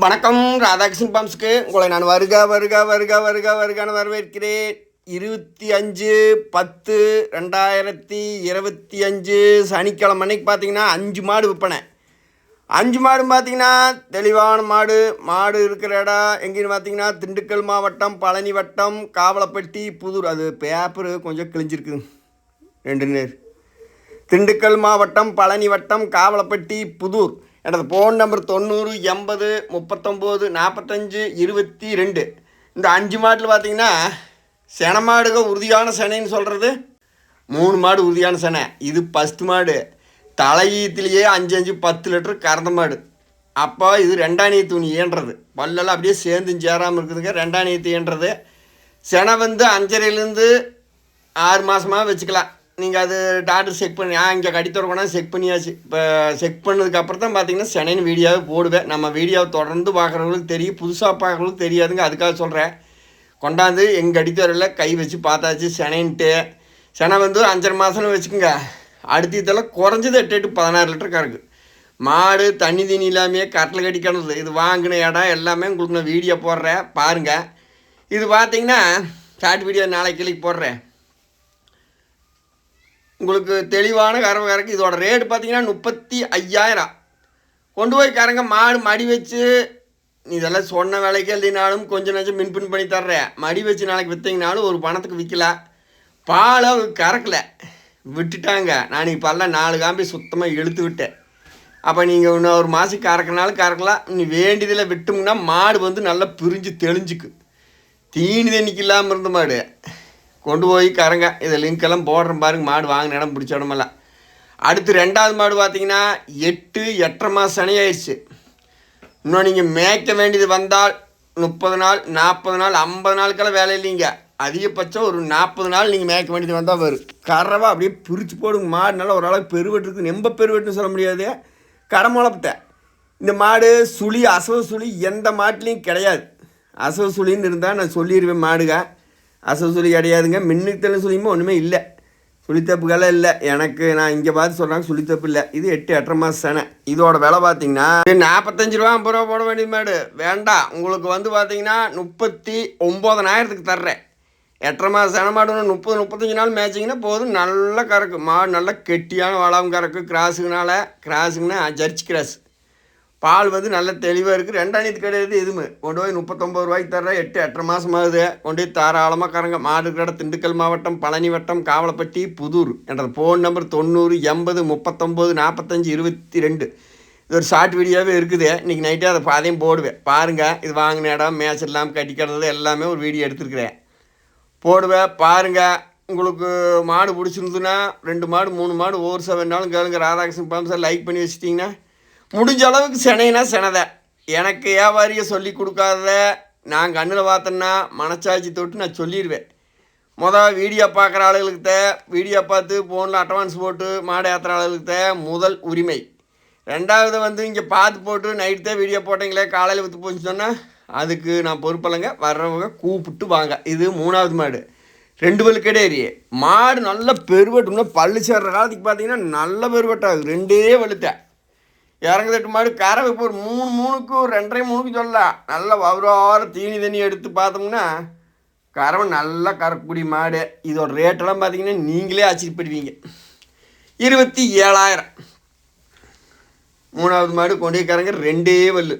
வணக்கம் ராதாகிருஷ்ணன் பம்ஸ்க்கு. உங்களை நான் வருக வருக வருக வருக வருகான்னு வரவேற்கிறேன். இருபத்தி அஞ்சு பத்து ரெண்டாயிரத்தி இருபத்தி அஞ்சு சனிக்கிழமை அன்னைக்கு பார்த்தீங்கன்னா அஞ்சு மாடு விற்பனை. அஞ்சு மாடு பார்த்தீங்கன்னா தெளிவான மாடு. மாடு இருக்கிற இடம் எங்கேன்னு பார்த்தீங்கன்னா திண்டுக்கல் மாவட்டம் பழனி வட்டம் காவலப்பட்டி புதூர். அது பேப்பரு கொஞ்சம் கிழிஞ்சிருக்கு. ரெண்டு நேர். திண்டுக்கல் மாவட்டம் பழனி வட்டம் காவலப்பட்டி புதூர். எனது ஃபோன் நம்பர் தொண்ணூறு எண்பது முப்பத்தொம்போது நாற்பத்தஞ்சு இருபத்தி ரெண்டு. இந்த அஞ்சு மாட்டில் பார்த்தீங்கன்னா சென மாடுக உறுதியான செனைன்னு சொல்கிறது மூணு மாடு உறுதியான செனை. இது ஃபஸ்ட் மாடு. தலையீத்துலேயே அஞ்சு அஞ்சு பத்து லிட்டர் கறந்த மாடு. அப்போ இது ரெண்டாணிய துணி ஏன்றது? பல்லெல்லாம் அப்படியே சேர்ந்து சேராமல் இருக்குதுங்க. ரெண்டாணியத்து ஏன்றது செனை வந்து அஞ்சரையிலேருந்து ஆறு மாதமாக வச்சுக்கலாம். நீங்கள் அது டாக்டர் செக் பண்ணி ஆ இங்கே கடித்தர செக் பண்ணியாச்சு. இப்போ செக் பண்ணதுக்கப்புறம் தான் பார்த்தீங்கன்னா சென்னைன்னு வீடியோவை போடுவேன். நம்ம வீடியோவை தொடர்ந்து பார்க்குறவங்களுக்கு தெரியும். புதுசாக பார்க்குறவங்களுக்கு தெரியாதுங்க. அதுக்காக சொல்கிறேன் கொண்டாந்து எங்கள் அடித்தரில் கை வச்சு பார்த்தாச்சு செனைன்ட்டு செனை வந்து அஞ்சரை மாதம்னு வச்சுக்கோங்க. அடுத்த இதெல்லாம் குறைஞ்சது எட்டு எட்டு பதினாறு லிட்டர் கறக்கு மாடு தண்ணி தண்ணி இல்லாமையே கட்டில் கட்டி கிடந்தது. இது வாங்கின இடம் எல்லாமே உங்களுக்கு நான் வீடியோ போடுறேன். பாருங்கள் இது பார்த்தீங்கன்னா ஷார்ட் வீடியோ நாளைக்கு கிளிக்கு போடுறேன். உங்களுக்கு தெளிவான கறவை கறக்கு இதோட ரேட் பார்த்தீங்கன்னா முப்பத்தி ஐயாயிரம். கொண்டு போய் கறங்க மாடு மடி வச்சு நீ இதெல்லாம் சொன்ன விலைக்கு எழுதினாலும் கொஞ்சம் நஞ்சம் மின்பின் பண்ணி தர்றேன். மடி வச்சு நாளைக்கு விற்றீங்கனாலும் ஒரு பணத்துக்கு விற்கலாம் பால் கறக்கலை கறக்கல. விட்டுட்டாங்க. நான் இப்போ எல்லாம் நாலு காம்பி சுத்தமாக இழுத்து விட்டேன். அப்போ நீங்கள் இன்னும் ஒரு மாதம் கறக்கினாலும் கறக்கலாம். நீ வேண்டியதில் விட்டோம்னா மாடு வந்து நல்லா பிரிஞ்சு தெளிஞ்சுக்கு தீனி தண்ணிக்கு இல்லாமல் இருந்த மாடு. கொண்டு போய் கறங்க இதை லிங்க் எல்லாம் போடுறேன் பாருங்க. மாடு வாங்கின இடம் பிடிச்ச இடமெல்லாம் அடுத்து ரெண்டாவது மாடு பார்த்தீங்கன்னா எட்டு எட்டரை மாதம் சனி ஆயிடுச்சு இன்னும் நீங்கள் மேய்க்க வேண்டியது வந்தால் முப்பது நாள் நாற்பது நாள் ஐம்பது நாளுக்கெல்லாம் வேலை இல்லைங்க. அதிகபட்சம் ஒரு நாற்பது நாள் நீங்கள் மேய்க்க வேண்டியது வந்தால் வரும். கறவை அப்படியே பிரித்து போடுங்க. மாடு நல்லா ஓரளவுக்கு பெருவெட்டு இருக்குது நெம்ப பெருவெட்டுன்னு சொல்ல முடியாது. கடமுளப்பிட்ட இந்த மாடு சுழி அசவு சுழி எந்த மாட்டிலையும் கிடையாது. அசவு சுழின்னு இருந்தால் நான் சொல்லிடுவேன் மாடுக. அசவு சுழி கிடையாதுங்க. மின்னுத்தல சுழியுமே ஒன்றுமே இல்லை. சுழித்தப்புகளாம் இல்லை. எனக்கு நான் இங்கே பார்த்து சொல்கிறாங்க சுழித்தப்பு இல்லை. இது எட்டு எட்டரை மாதம் சேனை. இதோட விலை பார்த்தீங்கன்னா நாற்பத்தஞ்சு ரூபா ஐம்பது ரூபா போட வேண்டிய மாடு. வேண்டாம். உங்களுக்கு வந்து பார்த்தீங்கன்னா முப்பத்தி ஒம்பதனாயிரத்துக்கு தர்றேன். எட்டரை மாதம் சேனை மாடு முப்பது முப்பத்தஞ்சு நாள் மேய்ச்சிங்கன்னா போதும். நல்லா கறக்கு. மாடு நல்லா கெட்டியான வளம் கறக்கு. கிராஸுக்குனால கிராஸுக்குன்னா ஜர்ச் கிராஸ். பால் வந்து நல்ல தெளிவாக இருக்குது ரெண்டாயிரத்து கிடையாது எதுவுமே. கொண்டு போய் முப்பத்தொம்பது ரூபாய்க்கு தர்ற எட்டு எட்டரை மாதம் ஆகுது. கொண்டு போய் தாராளமாக கரங்க மாடு கடை திண்டுக்கல் மாவட்டம் பழனி வட்டம் காவலப்பட்டி புதூர் என்ற ஃபோன் நம்பர் தொண்ணூறு எண்பது முப்பத்தொம்போது நாற்பத்தஞ்சு இருபத்தி ரெண்டு. இது ஒரு ஷார்ட் வீடியோவே இருக்குது. இன்றைக்கி நைட்டே அதை பாதையும் போடுவேன். பாருங்கள் இது வாங்கின இடம் மேட்ச் இல்லாமல் கட்டிக்கிறது எல்லாமே ஒரு வீடியோ எடுத்துருக்குறேன். போடுவேன். பாருங்கள் உங்களுக்கு மாடு பிடிச்சிருந்துன்னா ரெண்டு மாடு மூணு மாடு ஒவ்வொரு செவன்னாலும் கேளுங்க. ராதாகிருஷ்ணன் சார் லைக் பண்ணி வச்சிட்டிங்கன்னா முடிஞ்ச அளவுக்கு செனைனா செனதை. எனக்கு வியாபாரியை சொல்லி கொடுக்காத நான் கண்ணில் பார்த்தேன்னா மனச்சாட்சி தொட்டு நான் சொல்லிடுவேன். மொதல் வீடியோ பார்க்குற ஆளுகளுக்கு வீடியோ பார்த்து ஃபோனில் அட்வான்ஸ் போட்டு மாடு ஏற்றுற ஆளுகளுக்கு முதல் உரிமை. ரெண்டாவது வந்து இங்கே பார்த்து போட்டு நைட்டு தான் வீடியோ போட்டீங்களே காலையில் விற்று போச்சு சொன்னால் அதுக்கு நான் பொறுப்பலைங்க வர்றவங்க கூப்பிட்டு வாங்க. இது மூணாவது மாடு. ரெண்டு பல்லு கிடையாது மாடு நல்ல பெருவட்டும்னா பல்லு சேர்ற காலத்துக்கு பார்த்தீங்கன்னா நல்ல பெருவட்டாகுது ரெண்டே வலுத்தேன் இறங்குதட்டு மாடு கறவை இப்போ ஒரு மூணு மூணுக்கு ஒரு ரெண்டரை மூணுக்கு சொல்லலாம். நல்லா வவரோர தீனி தண்ணி எடுத்து பார்த்தோம்னா கறவை நல்லா கறக்கூடிய மாடு. இதோட ரேட்டெல்லாம் பார்த்தீங்கன்னா நீங்களே ஆச்சரியப்படுவீங்க. இருபத்தி ஏழாயிரம். மூணாவது மாடு கொண்டு போய் கறங்க ரெண்டே வல்லு.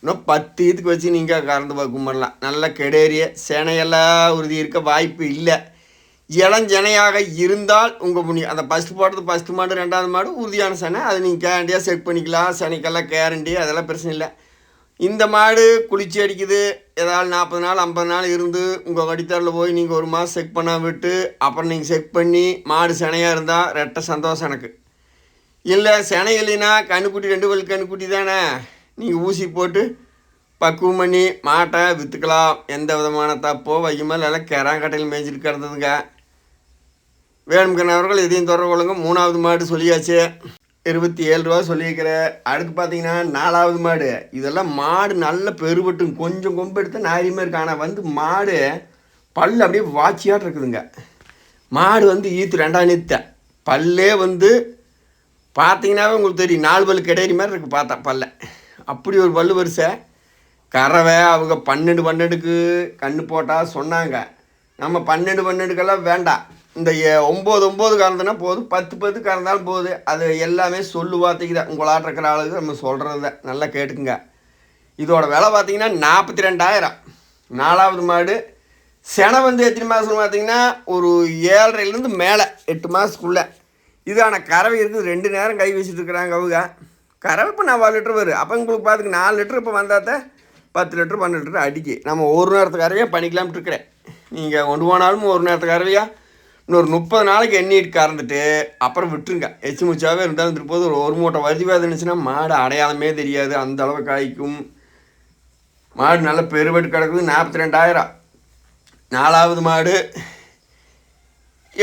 இன்னும் பத்து இதுக்கு வச்சு நீங்கள் கறந்து பண்ணலாம் நல்லா கெடேரிய சேனையெல்லாம் உறுதி இருக்க வாய்ப்பு இல்லை. இளஞ்சனையாக இருந்தால் உங்கள் முனி அந்த ஃபஸ்ட்டு போட்டது ஃபஸ்ட்டு மாடு ரெண்டாவது மாடு உறுதியான சனை. அதை நீங்கள் கேரண்டியாக செக் பண்ணிக்கலாம். சனைக்கெல்லாம் கேரண்டி அதெல்லாம் பிரச்சனை இல்லை. இந்த மாடு குளிச்சு அடிக்குது. ஏதாவது நாற்பது நாள் ஐம்பது நாள் இருந்து உங்கள் கடித்தாரில் போய் நீங்கள் ஒரு மாதம் செக் பண்ண விட்டு அப்புறம் நீங்கள் செக் பண்ணி மாடு சினையாக இருந்தால் ரெட்ட சந்தோஷம் எனக்கு. இல்லை சினை இல்லைன்னா கண்ணுக்குட்டி ரெண்டு பல் கண்ணுக்குட்டி தானே? நீங்கள் ஊசி போட்டு பக்குவம் பண்ணி மாட்டை விற்றுக்கலாம் எந்த விதமான தப்போ வையுமல் எல்லாம் கெராங்கட்டையில் மேய்ச்சிட்டு கிடந்ததுங்க. வேணும்கிறவர்கள் எதையும் தொடர்பு கொள்ளுங்க. மூணாவது மாடு சொல்லியாச்சு. இருபத்தி ஏழு ரூபா சொல்லியிருக்கிறேன் அடுத்து பார்த்தீங்கன்னா நாலாவது மாடு. இதெல்லாம் மாடு நல்ல பெருபட்டும் கொஞ்சம் கொம்பு எடுத்து நாரியுமே இருக்கு ஆனால் வந்து மாடு பல் அப்படியே வாட்சியாட்டு இருக்குதுங்க. மாடு வந்து ஈத்து ரெண்டாம் நீத்த. பல்லே வந்து பார்த்தீங்கன்னாவே உங்களுக்கு தெரியும். நாலு பல்லு கிடையிற மாதிரி இருக்குது பார்த்தா பல்ல. அப்படி ஒரு பல்லு வரிசை கறவை அவங்க பன்னெண்டு பன்னெண்டுக்கு கண்ணு போட்டால் சொன்னாங்க. நம்ம பன்னெண்டு பன்னெண்டுக்கெல்லாம் வேண்டாம். இந்த எ- ஒம்பது ஒம்பது கறந்துனா போதும் பத்து பத்து கறந்தாலும் போகுது அது எல்லாமே சொல்லு வார்த்தைக்கு தான் உங்களாட்ட இருக்கிற ஆளுக்கு நம்ம சொல்கிறது தான் நல்லா கேட்டுக்குங்க. இதோட விலை பார்த்தீங்கன்னா நாற்பத்தி ரெண்டாயிரம் நாலாவது மாடு செனை வந்து எத்தனை மாதம் பார்த்தீங்கன்னா ஒரு ஏழரைலேருந்து மேலே எட்டு மாதத்துக்குள்ளே இதான கறவை இருக்குது. ரெண்டு நேரம் கை வச்சுட்டு இருக்கிறாங்க அவங்க. கறவை இப்போ நாலு லிட்டர் வரும். அப்போ உங்களுக்கு பார்த்துக்கு நாலு லிட்டர் இப்போ வந்தாத்த பத்து லிட்டர் பன்னெண்டு லிட்டர் அடிக்கு. நம்ம ஒரு நேரத்துக்கு கறவையாக பண்ணிக்கலாம்னு இருக்கிறேன். நீங்கள் கொண்டு போனாலும் ஒரு நேரத்துக்கு கறவையாக இன்னொரு முப்பது நாளைக்கு எண்ணிட்டு கறந்துட்டு அப்புறம் விட்டுருங்க. எச்சு முச்சாவே இருந்தாலும் இருந்துட்டு போது ஒரு ஒரு மூட்டை வருதி இருந்துச்சுன்னா மாடு அடையாளமே தெரியாது. அந்த அளவு காய்க்கும். மாடு நல்ல பெருவெட்டு கிடக்குது. நாற்பத்தி ரெண்டாயிரம். நாலாவது மாடு.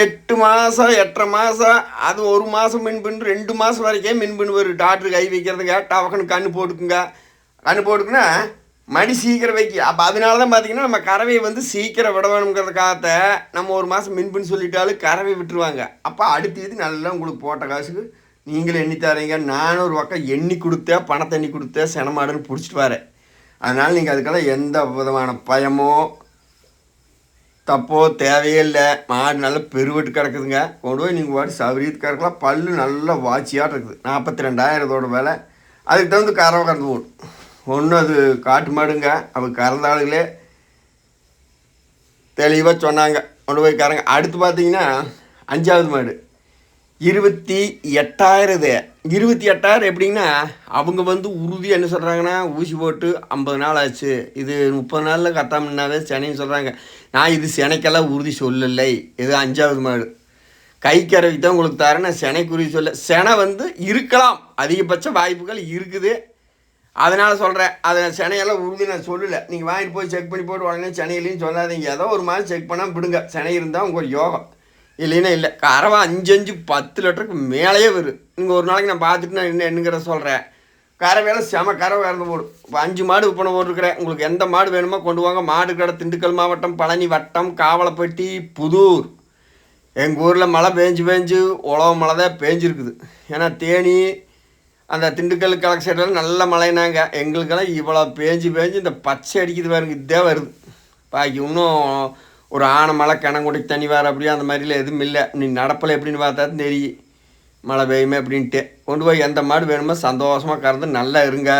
எட்டு மாதம் எட்டரை மாதம் அது ஒரு மாதம் மின்பின் ரெண்டு மாதம் வரைக்கும் மின்பின் வரும் டாக்டர் கை வைக்கிறதுங்க. டவக்கன்னு கண்ணு போட்டுக்குங்க. கண்ணு போட்டுக்குன்னா மடி சீக்கிரம் வைக்க. அப்போ அதனால தான் பார்த்தீங்கன்னா நம்ம கறவையை வந்து சீக்கிரம் விட வேணுங்கிறதுக்காக நம்ம ஒரு மாதம் மின்பின் சொல்லிட்டாலும் கறவை விட்டுருவாங்க. அப்போ அடுத்த இது நல்லா உங்களுக்கு போட்ட காசுக்கு நீங்களும் எண்ணி தரீங்க. நானும் ஒரு பக்கம் எண்ணி கொடுத்தேன் பணத்தை எண்ணி கொடுத்தேன் செனமாடுன்னு பிடிச்சிட்டு வரேன். அதனால் நீங்கள் அதுக்கெல்லாம் எந்த விதமான பயமோ தப்போ தேவையே இல்லை. மாடு நல்லா பெருவெட்டு கிடக்குதுங்க. கொண்டு போய் நீங்கள் வாடி சௌரியத்துக்கு கிடக்கலாம் பல்லு நல்லா வாட்சியாக இருக்குது நாற்பத்தி ரெண்டாயிரத்தோட விலை. அதுக்கு தகுந்த கறவை கறந்து போடும் ஒன்று அது காட்டு மாடுங்க. அவங்க கறந்த தெளிவாக சொன்னாங்க. கொண்டு போய் கறங்க. அடுத்து பார்த்தீங்கன்னா அஞ்சாவது மாடு. இருபத்தி எட்டாயிரம் இது இருபத்தி எட்டாயிரம் எப்படின்னா அவங்க வந்து உறுதி என்ன சொல்கிறாங்கன்னா ஊசி போட்டு ஐம்பது நாள் ஆச்சு. இது முப்பது நாளில் கட்டாமனாவே சென்னைன்னு சொல்கிறாங்க நான் இது செனைக்கெல்லாம் உறுதி சொல்லலை. இது அஞ்சாவது மாடு. கை கறவை தான் உங்களுக்கு தரேன். நான் செனைக்கு உறுதி சொல்ல செனை வந்து இருக்கலாம். அதிகபட்ச வாய்ப்புகள் இருக்குது. அதனால் சொல்கிறேன் அதை சென்னையெல்லாம் உறுதி நான் சொல்லலை. நீங்கள் வாங்கிட்டு போய் செக் பண்ணி போட்டு உடனே சென்னையிலையும் சொல்லாதீங்க. ஏதோ ஒரு மாதிரி செக் பண்ணால் விடுங்க. சென்னை இருந்தால் உங்களுக்கு ஒரு யோகம். இல்லைன்னா இல்லை. கறவை அஞ்சு அஞ்சு பத்து லிட்டருக்கு மேலேயே வரும். நீங்கள் ஒரு நாளைக்கு நான் பார்த்துட்டு நான் என்ன என்னங்கிற சொல்கிறேன் கறவையெல்லாம் செம கறவை இறந்து போடும். இப்போ அஞ்சு மாடு விற்பனை போட்டுருக்குறேன். உங்களுக்கு எந்த மாடு வேணுமோ கொண்டு வாங்க. மாடு கடை திண்டுக்கல் மாவட்டம் பழனி வட்டம் காவலப்பட்டி புதூர். எங்கள் ஊரில் மழை பேஞ்சு பேஞ்சு உழவு மழை தான் பேஞ்சிருக்குது. ஏன்னா தேனி அந்த திண்டுக்கல் கலெக்ட் சைடெல்லாம் நல்ல மழைனாங்க. எங்களுக்கெல்லாம் இவ்வளோ பேஞ்சு பேஞ்சு இந்த பச்சை அடிக்குது பாருங்க இதே வருது. பாக்கி இன்னும் ஒரு ஆனை மழை கிணங்குடி தனி வர அப்படியே அந்த மாதிரிலாம் எதுவும் இல்லை. நீ நடப்பில் எப்படின்னு பார்த்தா தெரியும். மழை பெய்யுமே அப்படின்ட்டு. கொண்டு போய் எந்த மாடு வேணுமோ சந்தோஷமாக கறந்து நல்லா இருங்க.